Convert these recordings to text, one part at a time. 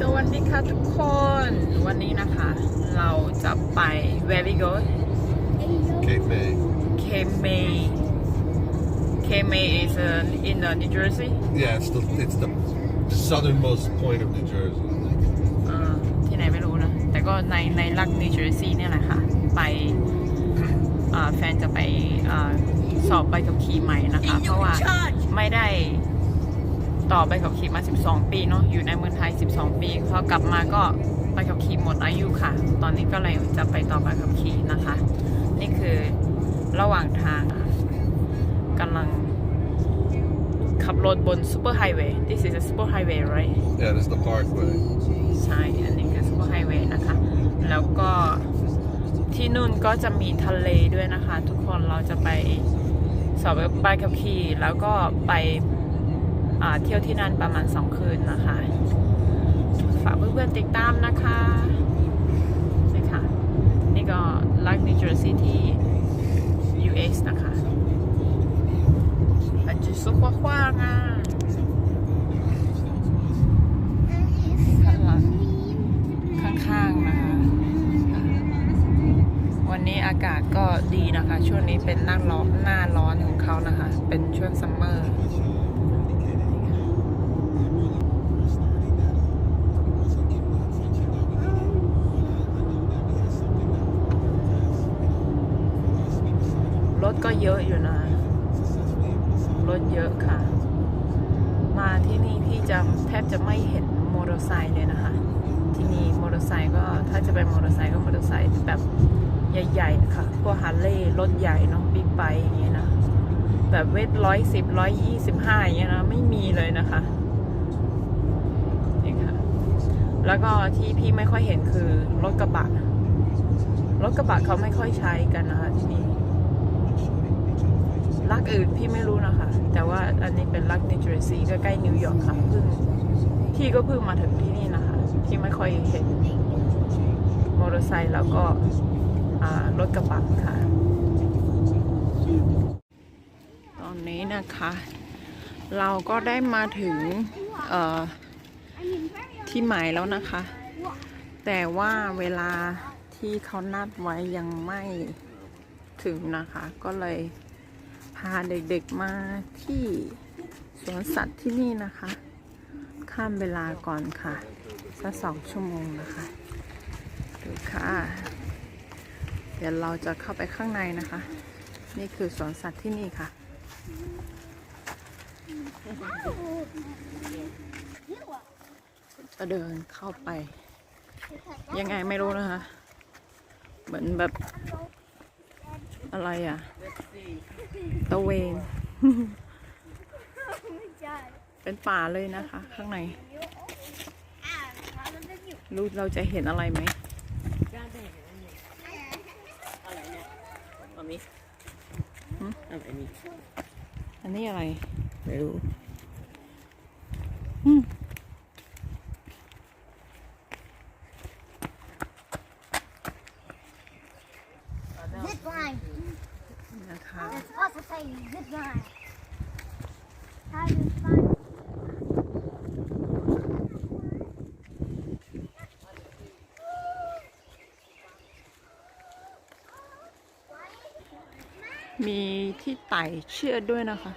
สวัสดีค่ะทุกคน วันนี้นะคะ เราจะไป where we go Cape May. k m a k m a is uh, in uh, New Jersey Yeah, it's the it's the southernmost point of New Jersey. อ่าที่ไหนไม่รู้นะ แต่ก็ในในรัฐนิวเจอร์ซีย์เนี่ยแหละค่ะ ไปอ่าแฟนจะไปอาสอบใบขับขี่ใหม่นะคะ เพราะว่าไม่ได้ต่อใบขับขี่มา 12 ปีเนาะอยู่ในเมืองไทย 12ปีพอกลับมาก็ใบขับขี่หมดอายุค่ะ ตอนนี้ก็เลยจะไปต่อใบขับขี่นะคะ นี่คือระหว่างทางอะกำลังขับรถบนซูเปอร์ไฮเวย์ this is a super highway right Yeah, this is the Parkway. ใช่ อันนี้คือซูเปอร์ไฮเวย์นะคะ แล้วก็ที่นู่นก็จะมีทะเลด้วยนะคะ ทุกคนเราจะไปสอบใบขับขี่แล้วก็ไปอ่าเที่ยวที่นั่นประมาณ 2 คืนนะคะฝาก เพื่อนๆติดตามนะคะนี่ค่ะ นี่ก็รัฐนิวเจอร์ซีย์ที่ US นะคะอันจะสุขว้างอะข้างหลังข้างๆนะคะวันนี้อากาศก็ดีนะคะ ช่วงนี้เป็นหน้าร้อนหน้าร้อนของเขานะคะ เป็นช่วงซัมเมอร์ ก็เยอะอยู่นะ รถเยอะค่ะ มาที่นี่พี่จะแทบจะไม่เห็นมอเตอร์ไซค์เลยนะคะ ที่นี่มอเตอร์ไซค์ก็ถ้าจะไปมอเตอร์ไซค์ก็มอเตอร์ไซค์แบบใหญ่ๆค่ะพวกฮาร์เลย์รถใหญ่เนาะบิ๊กไบค์อย่างเงี้ยนะแบบเวทร้อยสิบร้อยยี่สิบห้าอย่างเงี้ยนะไม่มีเลยนะคะนี่ค่ะ แล้วก็ที่พี่ไม่ค่อยเห็นคือรถกระบะ รถกระบะเขาไม่ค่อยใช้กันนะคะที่นี่ รักอื่นพี่ไม่รู้นะคะ แต่ว่าอันนี้เป็นรักนิวเจอร์ซีย์ใกล้ๆนิวยอร์กค่ะเพิ่งพี่ก็เพิ่งมาถึงที่นี่นะคะพี่ไม่ค่อยเห็นมอเตอร์ไซค์แล้วก็รถกระบะค่ะ ตอนนี้นะคะ เราก็ได้มาถึงที่หมายแล้วนะคะ แต่ว่าเวลาที่เขานัดไว้ยังไม่ถึงนะคะ ก็เลย พาเด็กๆมาที่สวนสัตว์ที่นี่นะคะ ข้ามเวลาก่อนค่ะสักสองชั่วโมงนะคะดูค่ะ เดี๋ยวเราจะเข้าไปข้างในนะคะ นี่คือสวนสัตว์ที่นี่ค่ะ จะเดินเข้าไป ยังไงไม่รู้นะคะ เหมือนแบบ อะไรอะ ตะเวน เป็นป่าเลยนะคะ ข้างใน รู้เราจะเห็นอะไรไหมอันนี้อันนี้อะไร ไม่รู้ Zip line. นะคะ It's supposed to say zip line. How do you find? มีที่ไต่เชือกด้วยนะคะ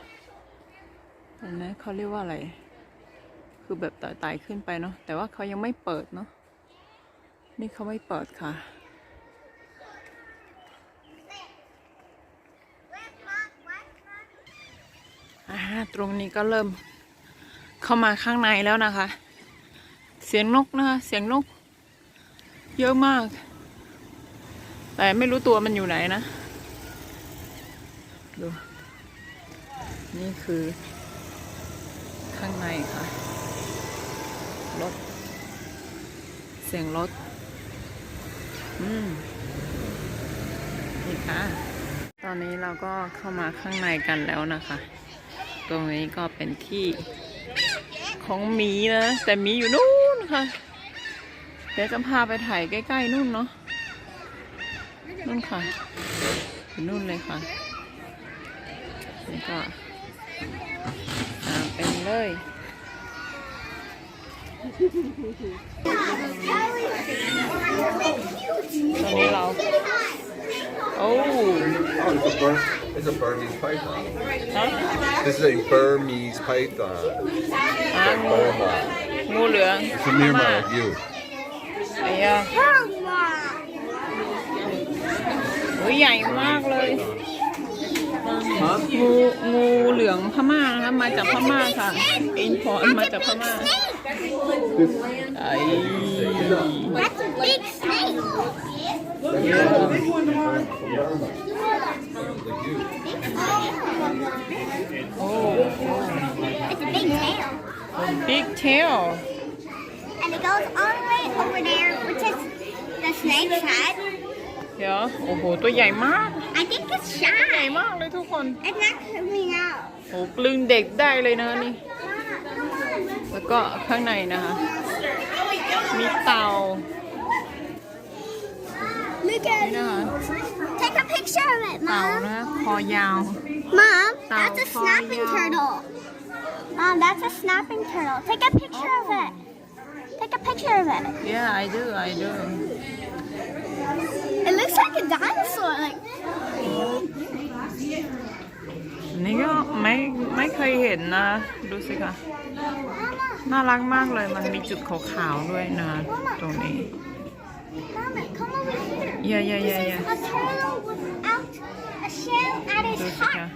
เห็นไหมเขาเรียกว่าอะไร คือแบบไต่ๆขึ้นไปเนาะแต่ว่าเขายังไม่เปิดเนาะนี่เขาไม่เปิดค่ะ ตรงนี้ก็เริ่มเข้ามาข้างในแล้วนะคะ เสียงนกนะคะเสียงนก เยอะมาก แต่ไม่รู้ตัวมันอยู่ไหนนะดูนี่คือ ข้างในค่ะรถเสียงรถอืมนี่ค่ะ ตอนนี้เราก็เข้ามาข้างในกันแล้วนะคะ ตรงนี้ก็เป็นที่ของหมีนะ แต่หมีอยู่นู่นค่ะ เดี๋ยวจะพาไปถ่ายใกล้ๆนู่นเนาะนู่นค่ะอยู่นู่นเลยค่ะนี่ก็ตามเป็นเลยตอนนี้เรา โอ้ it's a, Bur- it's a Burmese python. ฮะ This is a Burmese python. อ่า Like งู Burma. งูเหลือง It's a Myanmar like you. ไอ้ยาอุ้ยใหญ่มากเลยงูงูเหลืองพม่านะคะมาจากพม่าค่ะอินพอร์ตมาจากพม่าไอ้ That's a big snake. โอ้ It's a big tail. big tail And it goes all the way over there, which is the snake's head. เดี๋ยวโอ้โห ตัวใหญ่มาก I think it's ใหญ่ shy. มากเลยทุกคน It's not coming out. โอ้กลึงเด็กได้เลยนะคะนี่ แล้วก็ข้างในนะคะ มีเต่า Look นี่ at นะคะ Take a picture of it, เต่า Mom. นะคะคอยาว Mom, Tao that's a kho snapping nhau. turtle. Mom, that's a snapping turtle. Take a picture of it. Take a picture of it. yeah I do I do It looks like a dinosaur. Like นี่ก็ไม่ไม่เคยเห็นนะ ดูสิคะน่ารักมากเลยมันมีจุดขาวๆด้วยนะ ตรงนี้ Mama, come over here. เย่เย่เย่เย่ A turtle without a shell at ดู its สิคะ heart.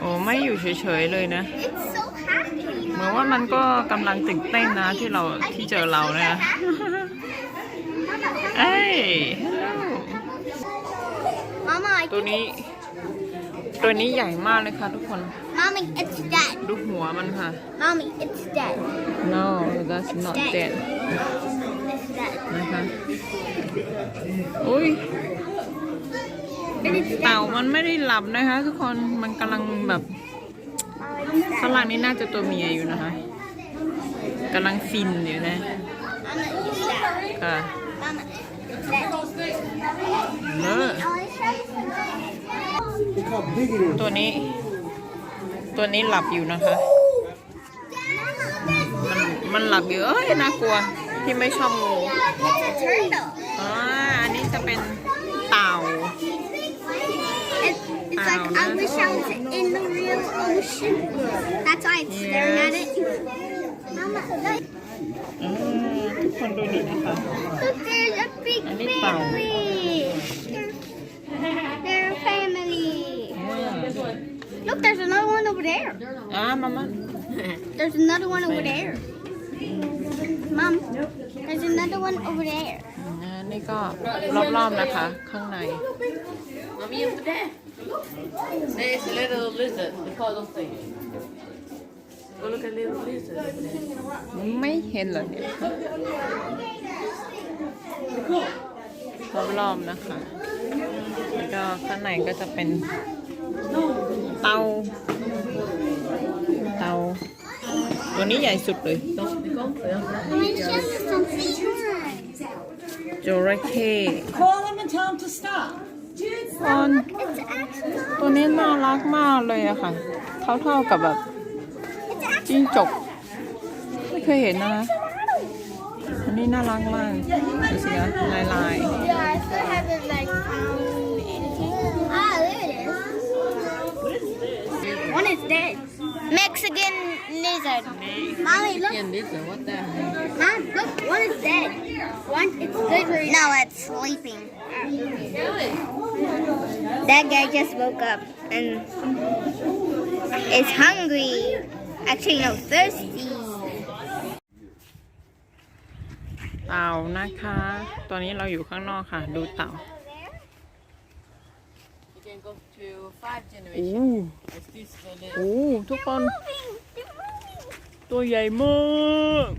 โอ้ไม่อยู่เฉยๆเลยนะ It's so happy. เหมือนว่ามันก็กำลังตื่นเต้นนะที่เราที่เจอเราเนี่ยเอ้ย Mama, I ตัว think นี้ ตัวนี้ใหญ่มากเลยค่ะทุกคน Mommy, it's dead. ดูหัวมันค่ะ Mommy, it's dead. no that's not dead It's dead. นะคะอุ้ยเต่ามันไม่ได้หลับนะคะ ทุกคนมันกำลังแบบฝรั่งนี่น่าจะตัวเมียอยู่นะคะกำลังฟินอยู่นะค่ะเออตัวนี้ ตัวนี้หลับอยู่นะคะ มันมันหลับอยู่เอ้ยน่ากลัวที่ไม่ชอบงู It's a turtle. อ่าอันนี้จะเป็นเต่า It's, it's like I wish I was in the real ocean. That's why I'm staring at it. Mama, look, อืมทุกคนดูนี่นะคะ look, there's a big I need foul. family. They're, they're a family. Look, there's another one over there. อ่ามามา There's another one over there. Mom, there's another one over there. อ่านี่ก็รอบๆนะคะ ข้างใน Mommy over there. There's a little lizard. They call those things. Go look at little lizard. ไม่เห็นเหรอเนี่ยรอบๆนะคะ แล้วก็ข้างในก็จะเป็นเตา เตา ตัวนี้ใหญ่สุดเลย I'm gonna show you something. จระเข้ Call them and tell them to stop. ตอน It's actually ตัวนี้น่ารักมากเลยอะค่ะ เท่าๆกับแบบ it's actually จิ้งจก ไม่เคยเห็นนะคะอันนี้น่ารักมากดูสิคะลายลาย Yeah, I still haven't like found anything. Ah, there it is. One is dead. Mexican lizard. Mommy, look. And lizard, what the hell? Mom, look. One is dead. One, it's literally. No, it's sleeping. That guy just woke up and is hungry. Actually, no, thirsty. เต่านะคะ ตอนนี้เราอยู่ข้างนอกค่ะ ดูเต่า You can go to five โอ้ generations. It's this the lizard. โอ้ทุกคน Moving. They're moving. ตัวใหญ่มาก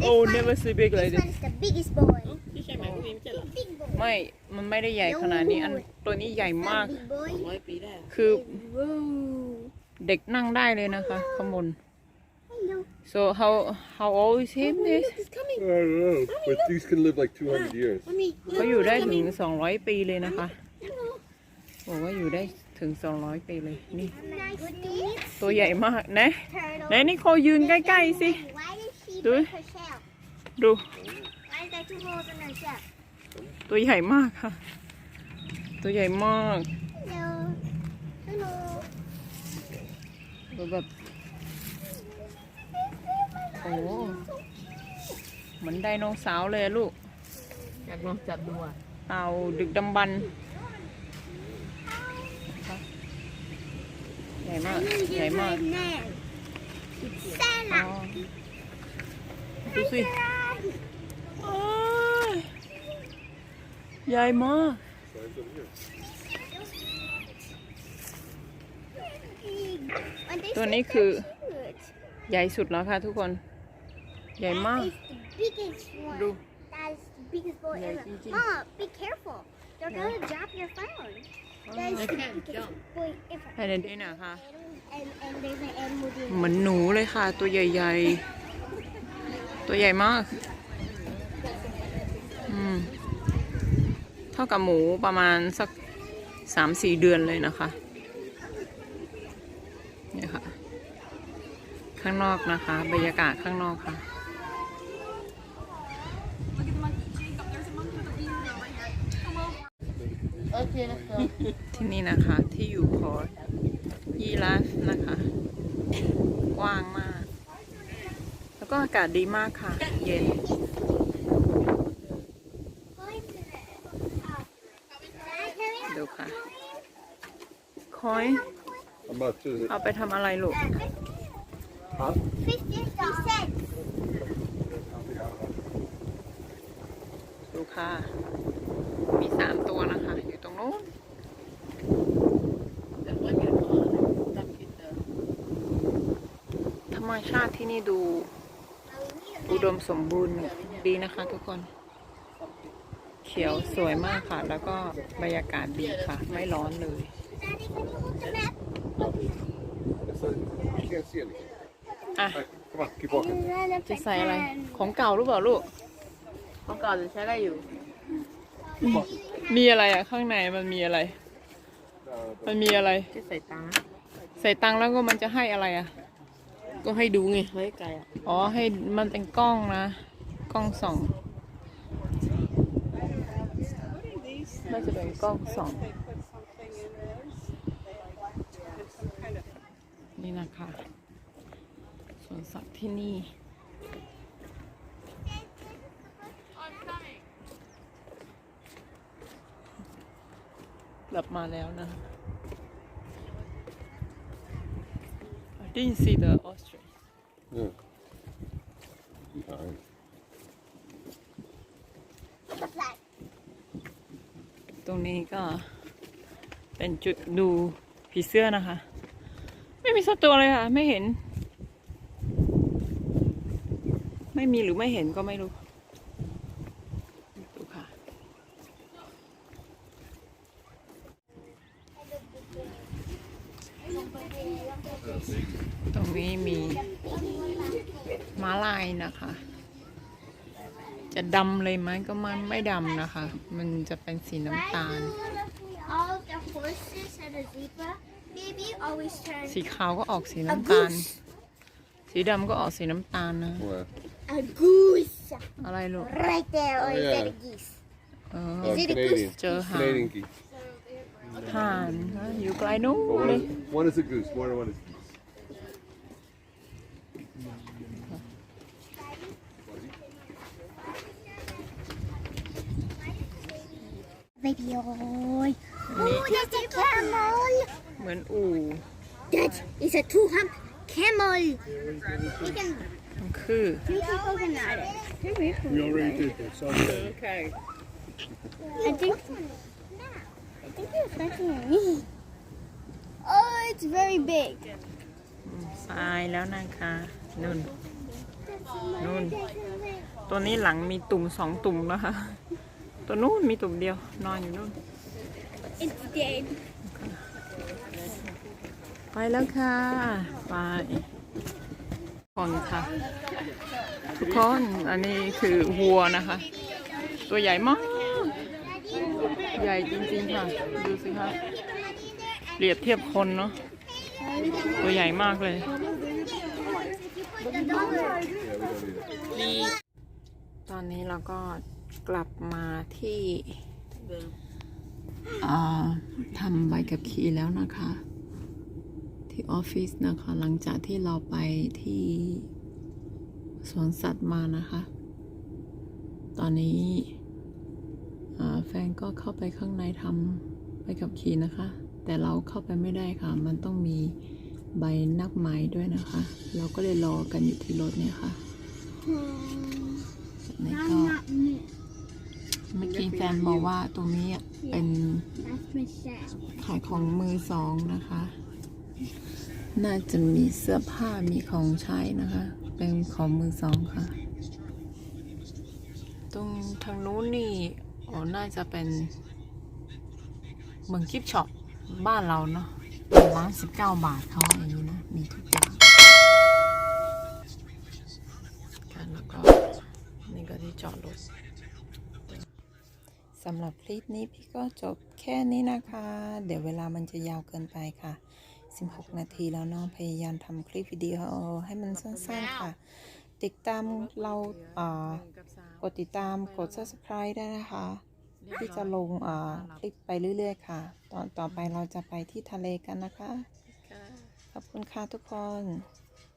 โอ้ never see big like This this one's the biggest boy. ที่ใช่ไหมพวกนี้ไม่ใช่เหรอ Big boy. ไม่ มันไม่ได้ใหญ่ขนาดนี้ อันตัวนี้ใหญ่มาก Big boy. ร้อยปีได้คือ Whoa. เด็กนั่งได้เลยนะคะข้างบน I know. so how how old is him this It's coming. I don't know, but these can live like 200 years. Mommy, เขาอยู่ได้ถึง 200 ปีเลยนะคะบอกว่าอยู่ได้ ถึง 200 ปีเลยนี่ Nice to meet ตัวใหญ่มากนะ turtle. ไหนนี่โคยืนใกล้ ๆ สิ Why did Do break it. her shell? ดู Why is there two holes in her shell? ตัวใหญ่มากค่ะ ตัวใหญ่มาก Hello. Hello. ตัวแบบโอ้เหมือนไดโนเสาร์เลยอะลูก อยากลองจับดูอะเต่าดึกดำบรรพ์ให ญ่มาก I'm gonna ใหญ่ give her มาก a name. It's อ๋อ Sarah. ดูสิ Sarah. โอ้ยใหญ่มาก When they ตัวนี้ say คือ they're cute, ใหญ่สุดแล้วค่ะทุกคน ใหญ่มาก That is the biggest one. Do. That is the biggest boy Yeah, ever. Gigi. Mom, be careful. They're gonna drop your phone. That is They the can't biggest jump. boy ever. ให้เด็กๆนะคะ And, and there's an animal there. เหมือนหนูเลยค่ะ ตัวใหญ่ ๆ ตัวใหญ่มาก อืม เท่ากับหมูประมาณสักสามสี่เดือนเลยนะคะ เนี่ยค่ะ ข้างนอกนะคะ บรรยากาศข้างนอกค่ะ โอเค let's go ที่นี่นะคะที่อยู่ขอยีราฟนะคะ กว้างมาก แล้วก็อากาศดีมากค่ะ เย็นดูค่ะคอย How much is it? เอาไปทำอะไรลูก Huh? Fifty cents. ดูค่ะ มีสามตัวนะคะ อยู่ตรงนู้น แต่ว่าอย่าทอดจับผิดเด้อ ธ รรมชาติที่นี่ดู อุดมสมบูรณ์ดีนะคะทุกคน เขียวสวยมากค่ะ แล้วก็บรรยากาศดีค่ะ ไม่ร้อนเลย Daddy, can you hold the map? It's a, you can't see anything. อะ Hey, come on, keep walking. จะใส่อะไร ของเก่าหรือเปล่าลูกเมื่อก่อนจะใช้ได้อยู่ มีอะไรอะ ข้างในมันมีอะไร Uh, มันมีอะไรที่ใส่ตังค์ใส่ตังค์แล้วก็มันจะให้อะไรอะ ก็ให้ดูไงไว้ไกลอะอ๋อให้มันเป็นกล้องนะ กล้องส่องน่าจะเป็นกล้องส่องนี่นะคะสวนสัตว์ที่นี่ กลับมาแล้วนะ I didn't see the ostrich yeah. Behind. The flag. ตรงนี้ก็เป็นจุดดูผีเสื้อนะคะ ไม่มีสักตัวเลยค่ะ ไม่เห็น ไม่มีหรือไม่เห็นก็ไม่รู้ ดูค่ะ ตรงนี้มีม้าลายนะคะ จะดำเลยไหมก็มันไม่ดำนะคะ มันจะเป็นสีน้ำตาล All of the horses and the zebra baby always turn สีขาวก็ออกสีน้ำตาล สีดำก็ออกสีน้ำตาลนะ Where? a goose อะไรลูก right there, or Oh, is that yeah. a geese? เออ Uh, Is it a Canadian. Joe Hahn. Canadian geese. ห่าน นะอยู่ไกลนู้ But น one เลย is, one is a goose, one, one is geese. Baby, oh, อันนี้ oh, that's a camel. เหมือนอู่ That is a two-hump camel. We can มันคือ three people can ride it. We already did this. Okay. โอเค I think. I think you're touching me. Oh, it's very big. ทรายแล้วนะคะนุ่น นู่น ตัวนี้หลังมีตุ่มสองตุ่มนะคะ ตัวนู้นมีตุ่มเดียวนอนอยู่นู่น It's dead. ไปแล้วค่ะ ไปก่อนค่ะ ทุกคน อันนี้คือวัวนะคะ ตัวใหญ่มาก ใหญ่จริงๆค่ะ ดูสิคะเปรียบเทียบคนเนาะตัวใหญ่มากเลย The dog. Yeah, we don't need it. please. ตอนนี้เราก็กลับมาที่ The อ่าทำใบกับขี่แล้วนะคะ ที่ออฟฟิศนะคะ หลังจากที่เราไปที่สวนสัตว์มานะคะ ตอนนี้อ่า แฟนก็เข้าไปข้างในทำใบกับขี่นะคะ แต่เราเข้าไปไม่ได้ค่ะ มันต้องมีใบนักไม้ด้วยนะคะ เราก็เลยรอกันอยู่ที่รถเนี่ยค่ะนี่ก็ I'm not me. เมื่อกี้แฟนบอกว่าตรงนี้เป็น That's Michelle. ขายของมือสองนะคะ น่าจะมีเสื้อผ้ามีของใช้นะคะ เป็นของมือสองค่ะ ตรงทางนู้นนี่ อ๋อน่าจะเป็นเมือนกิฟช็อปบ้านเราเนาะร้านสิบเก้าบาทเขาอย่างนี้นะ มีทุกอย่างกันแล้วก็นี่ก็ที่จอดรถสำหรับคลิปนี้พี่ก็จบแค่นี้นะคะ เดี๋ยวเวลามันจะยาวเกินไปค่ะ 16 นาทีแล้วเนาะพยายามทำคลิปวิดีโอให้มันสั้นๆค่ะ ติดตามเราอ่า กดติดตามกด subscribe ได้นะคะ ที่จะลงอ่าคลิปไปเรื่อยๆ ค่ะ ตอนต่อไปเราจะไปที่ทะเลกันนะคะ ขอบคุณค่ะทุกคน